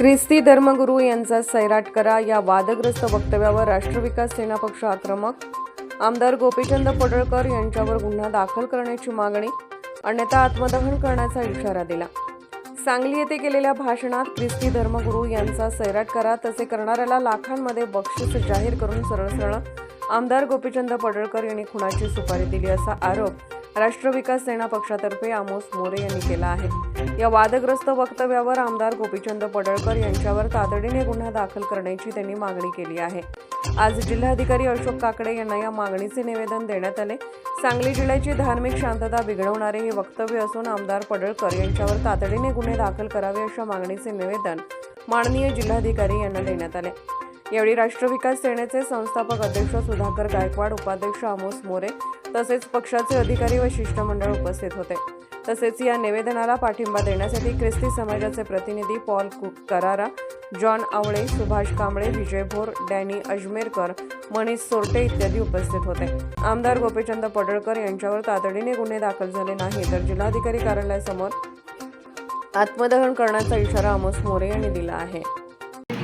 ख्रिस्ती धर्मगुरू यांचा सैराट करा या वादग्रस्त वक्तव्यावर राष्ट्रविकास सेना पक्ष आक्रमक. आमदार गोपीचंद पडळकर यांच्यावर गुन्हा दाखल करण्याची मागणी अन्यथा आत्मदहन करण्याचा इशारा दिला. सांगली येथे केलेल्या भाषणात ख्रिस्ती धर्मगुरू यांचा सैराट करा तसे करणाऱ्याला लाखांमध्ये बक्षीस जाहीर करून सरळ सरळ आमदार गोपीचंद पडळकर यांनी खुनाची सुपारी दिली असा आरोप राष्ट्रविकास सेना पक्षातर्फे आमोस मोरे यांनी केला आहे. या वादग्रस्त वक्तव्यावर आमदार गोपीचंद पडळकर यांच्यावर तातडीने गुन्हा दाखल करण्याची त्यांनी मागणी केली आहे. आज जिल्हाधिकारी अशोक काकडे यांना या मागणीचे निवेदन देण्यात आले. सांगली जिल्ह्याची धार्मिक शांतता बिघडवणारे हे वक्तव्य असून आमदार पडळकर यांच्यावर तातडीने गुन्हे दाखल करावे अशा मागणीचे निवेदन माननीय जिल्हाधिकारी यांना देण्यात आले. यावेळी राष्ट्रविकास सेनेचे संस्थापक अध्यक्ष सुधाकर गायकवाड उपाध्यक्ष आमोस मोरे तसेच पक्षाचे अधिकारी व शिष्टमंडळ उपस्थित होते. तसेच या निवेदनाला पाठिंबा देण्यासाठी ख्रिस्ती समाजाचे प्रतिनिधी Paul Cook Karara John Awale Subhash Kamble Vijay Bhor Danny Ajmerkar Manish Sorte इत्यादी उपस्थित होते. आमदार गोपीचंद पडळकर यांच्यावर तातडीने गुन्हे दाखल झाले नाही तर जिल्हाधिकारी कार्यालयासमोर आत्मदहन करण्याचा इशारा आमोस मोरे यांनी दिला आहे.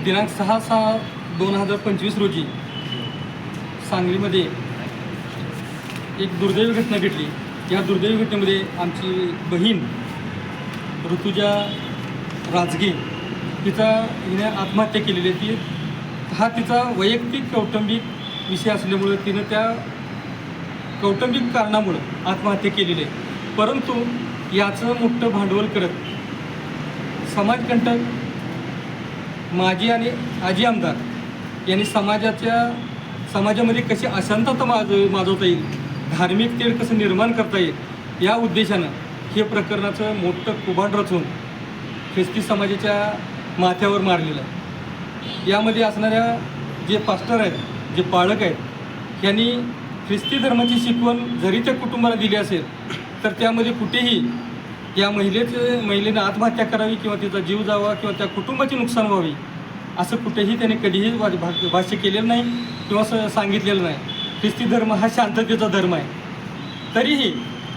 दिनांक सहा सहा दोन हजार पंचवीस रोजी सांगलीमध्ये एक दुर्दैवी घटना घडली. या दुर्दैवी घटनेमध्ये आमची बहीण ऋतुजा राजगे तिचा हिने आत्महत्या केलेली आहे. ती हा तिचा वैयक्तिक कौटुंबिक विषय असल्यामुळं तिनं त्या कौटुंबिक कारणामुळं आत्महत्या केलेली आहे. परंतु याचं मोठं भांडवल करत समाजकंटक माजी आणि आजी आमदार यांनी समाजाच्या समाजामध्ये कशी अशांतता माज माजवता येईल धार्मिक तेढ कसं निर्माण करता येईल या उद्देशानं हे प्रकरणाचं मोठं कुभाड रचून ख्रिस्ती समाजाच्या माथ्यावर मारलेलं आहे. यामध्ये असणाऱ्या जे पास्टर आहेत जे पाळक आहेत यांनी ख्रिस्ती धर्माची शिकवण जरी त्या कुटुंबाला दिली असेल तर त्यामध्ये कुठेही या महिलेचं महिलेनं आत्महत्या करावी किंवा तिचा जीव जावा किंवा त्या कुटुंबाची नुकसान व्हावी असं कुठेही त्याने कधीही भा- भाष्य केलेलं नाही किंवा स सांगितलेलं नाही. ख्रिस्ती धर्म हा शांततेचा धर्म आहे. तरीही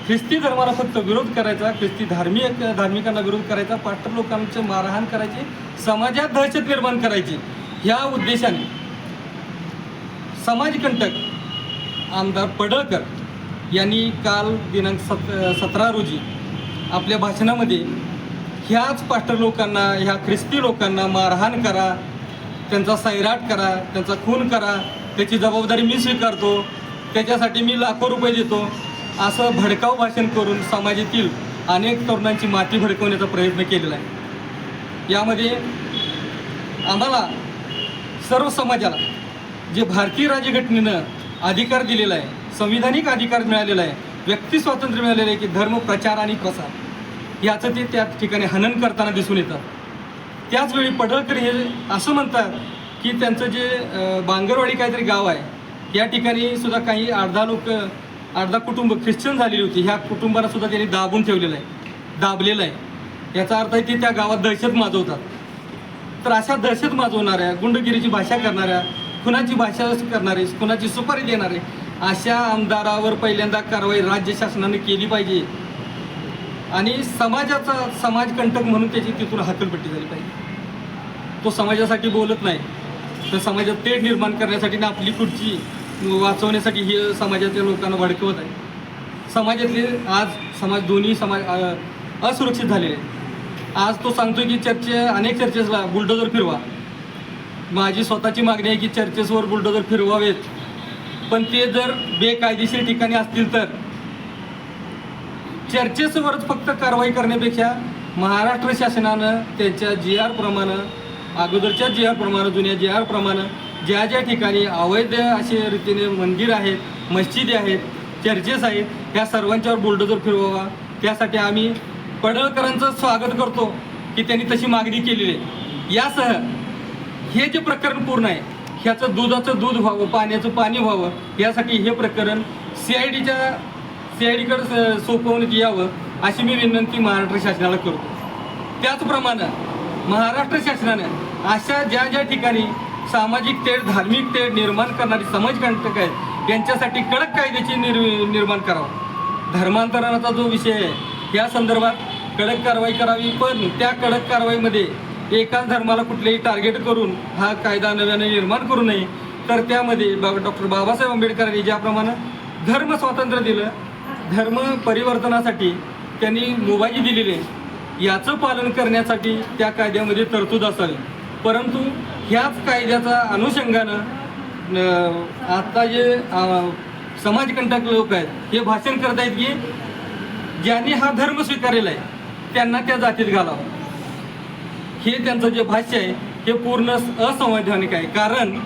ख्रिस्ती धर्माला फक्त विरोध करायचा ख्रिस्ती धार्मिक धार्मिकांना विरोध करायचा पास्टर लोकांचं मारहाण करायची समाजात दहशत निर्माण करायची ह्या उद्देशाने समाजकंटक आमदार पडळकर यांनी काल दिनांक सत सतरा रोजी आपल्या भाषणामध्ये ह्याच पास्टर लोकांना ह्या ख्रिस्ती लोकांना मारहाण करा त्यांचा सैराट करा त्यांचा खून करा त्याची जबाबदारी मी स्वीकारतो त्याच्यासाठी मी लाखो रुपये देतो असं भडकाव भाषण करून समाजातील अनेक तरुणांची माती भडकवण्याचा प्रयत्न केलेला आहे. यामध्ये आम्हाला सर्व समाजाला जे भारतीय राज्यघटनेनं अधिकार दिलेला आहे संविधानिक अधिकार मिळालेला आहे व्यक्ती स्वातंत्र्य मिळालेलं आहे की धर्म प्रचार आणि प्रसार याचं ते त्या ठिकाणी हनन करताना दिसून येतात त्याचवेळी पडळकर हे असं म्हणतात की त्यांचं जे बांगरवाडी काहीतरी गाव आहे या ठिकाणी सुद्धा काही अर्धा लोक अर्धा कुटुंब ख्रिश्चन झालेली होती. ह्या कुटुंबाला सुद्धा त्यांनी दाबून ठेवलेलं आहे दाबलेलं आहे. याचा अर्थ आहे की त्या गावात दहशत माजवतात. तर अशा दहशत माजवणाऱ्या गुंडगिरीची भाषा करणाऱ्या खुनाची भाषा करणारे खुनाची सुपारी देणारे अशा आमदारावर पहिल्यांदा कारवाई राज्य शासनाने केली पाहिजे. आणि समाजाचा समाजकंटक म्हणून त्याची तिथून हाकलपट्टी झाली पाहिजे. तो समाजासाठी बोलत नाही तर समाजात तेढ निर्माण करण्यासाठी ना आपली खुर्ची वाचवण्यासाठी हे समाजातल्या लोकांना भडकवत आहे. समाजातले आज समाज दोन्ही समाज असुरक्षित झालेले आज तो सांगतोय की चर्चे अनेक चर्चेसला बुलडोजर फिरवा. माझी स्वतःची मागणी आहे की चर्चेसवर बुलडोजर फिरवावेत. पण ते जर बेकायदेशीर ठिकाणी असतील तर चर्चेसवरच फक्त कारवाई करण्यापेक्षा महाराष्ट्र शासनानं त्यांच्या जी आर प्रमाणे अगोदरच्या जी आर प्रमाणे जुन्या जी आर प्रमाणे ज्या ज्या ठिकाणी अवैध असे रीतीने मंदिर आहेत मस्जिदी आहेत चर्चेस आहेत ह्या सर्वांच्यावर बुलडोजर फिरवावा. त्यासाठी आम्ही पडळकरांचं स्वागत करतो की त्यांनी तशी मागणी केलेली आहे. यासह हे जे प्रकरण पूर्ण आहे ह्याचं दुधाचं दूध व्हावं पाण्याचं पाणी व्हावं यासाठी हे प्रकरण सी आय डीच्या सी आय डीकडे सोपवण्यात म्हणजे यावं अशी मी विनंती महाराष्ट्र शासनाला करतो. त्याचप्रमाणे महाराष्ट्र शासनानं अशा ज्या ज्या ठिकाणी सामाजिक तेढ धार्मिक तेढ निर्माण करणारी समाजकंटक आहेत यांच्यासाठी कडक कायद्याची निर् निर्माण करावं. धर्मांतरणाचा जो विषय आहे या संदर्भात कडक कारवाई करावी पण त्या कडक कारवाईमध्ये एकाच धर्माला कुठलेही टार्गेट करून हा कायदा नव्याने निर्माण करू नये तर त्यामध्ये डॉक्टर बाबासाहेब आंबेडकरांनी ज्याप्रमाणे धर्म स्वातंत्र्य दिलं धर्म परिवर्तनासाठी त्यांनी मुभाजी दिलेली आहे. याचं पालन करण्यासाठी त्या कायद्यामध्ये तरतूद असावी परंतु ह्याच कायद्याचा अनुषंगानं आता जे समाजकंटक लोक आहेत हे भाषण करत आहेत की ज्यांनी हा धर्म स्वीकारलेला आहे त्यांना त्या जातीत घालावं. हे त्यांचं जे भाष्य आहे हे पूर्ण असंवैधानिक आहे. कारण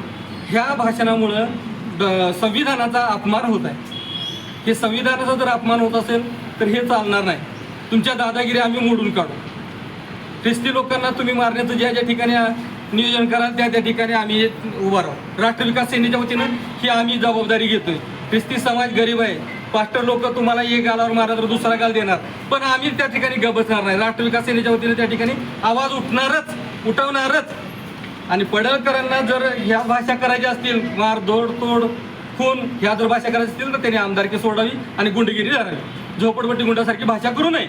ह्या भाषणामुळं द- संविधानाचा अपमान होत आहे. हे संविधानाचा जर अपमान होत असेल तर हे चालणार नाही. तुमच्या दादागिरी आम्ही मोडून काढू. ख्रिस्ती लोकांना तुम्ही मारण्याचं ज्या ज्या ठिकाणी नियोजन कराल त्या त्या ठिकाणी आम्ही हे उभा राहू. राष्ट्र विकास सेनेच्या वतीनं ही आम्ही जबाबदारी घेतोय. ख्रिस्ती समाज गरीब आहे. पास्टर लोक तुम्हाला एक गालावर मारा तर दुसरा गाल देणार. पण आम्ही त्या ठिकाणी गबसणार नाही. राष्ट्र विकास सेनेच्या वतीनं त्या ठिकाणी आवाज उठणारच उठवणारच. आणि पडळकरांना जर ह्या भाषा करायच्या असतील मार धोड तोड खून ह्या जर भाषा करायचं असतील तर त्यांनी आमदारकी सोडावी आणि गुंडगिरी धरावी झोपडपट्टी गुंडासारखी भाषा करू नये.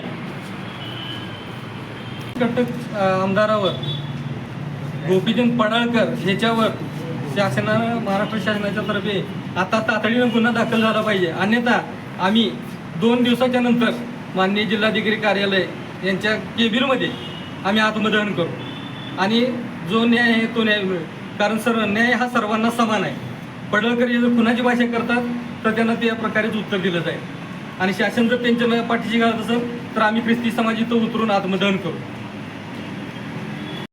कटक आमदारावर गोपीचंद पडाळकर ह्याच्यावर शासनानं महाराष्ट्र शासनाच्या तर्फे आता तातडीनं गुन्हा दाखल झाला पाहिजे. अन्यथा आम्ही दोन दिवसाच्या नंतर माननीय जिल्हाधिकारी कार्यालय यांच्या केबिनमध्ये आम्ही आत्मदहन करू. आणि जो न्याय आहे तो न्याय मिळेल. कारण सर न्याय हा सर्वांना समान आहे. पडळकर हे जर कुणाची भाषा करतात तर त्यांना त्या प्रकारेच उत्तर दिलं जाईल. आणि शासन जर त्यांच्या पाठीशी घालत असेल तर आम्ही ख्रिस्ती समाज इथं उतरून आत्मदहन करू.